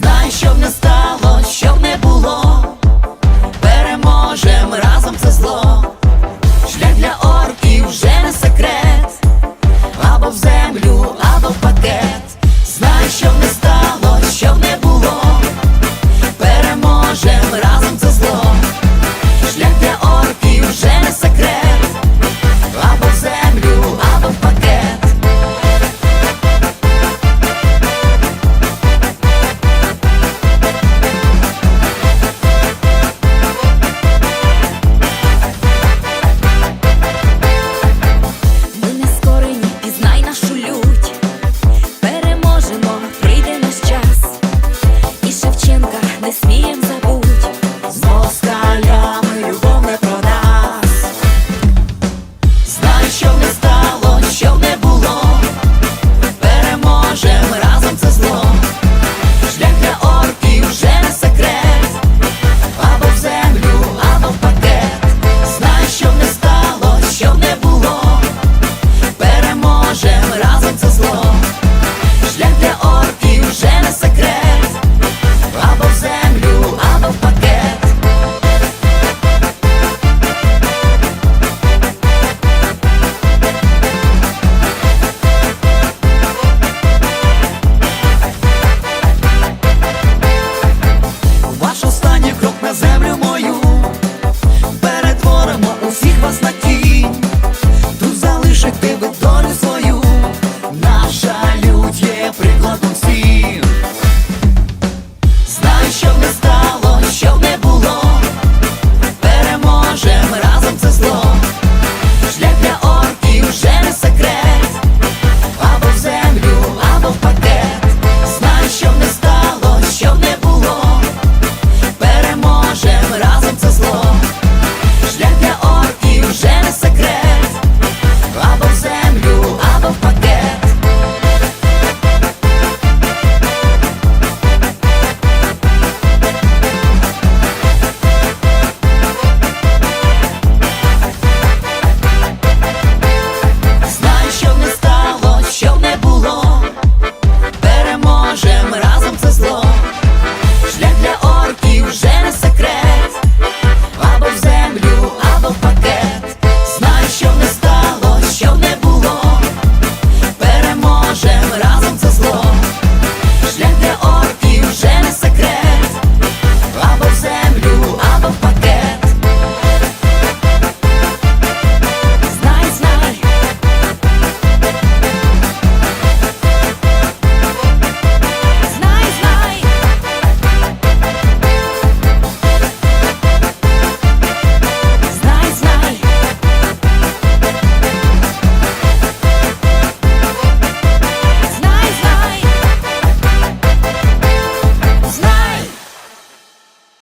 Знай, що б не стало, що б не було, переможем разом це зло, шлях для орків вже не секрет, або в землю, або в пакет. Знай, що б не стало, що б не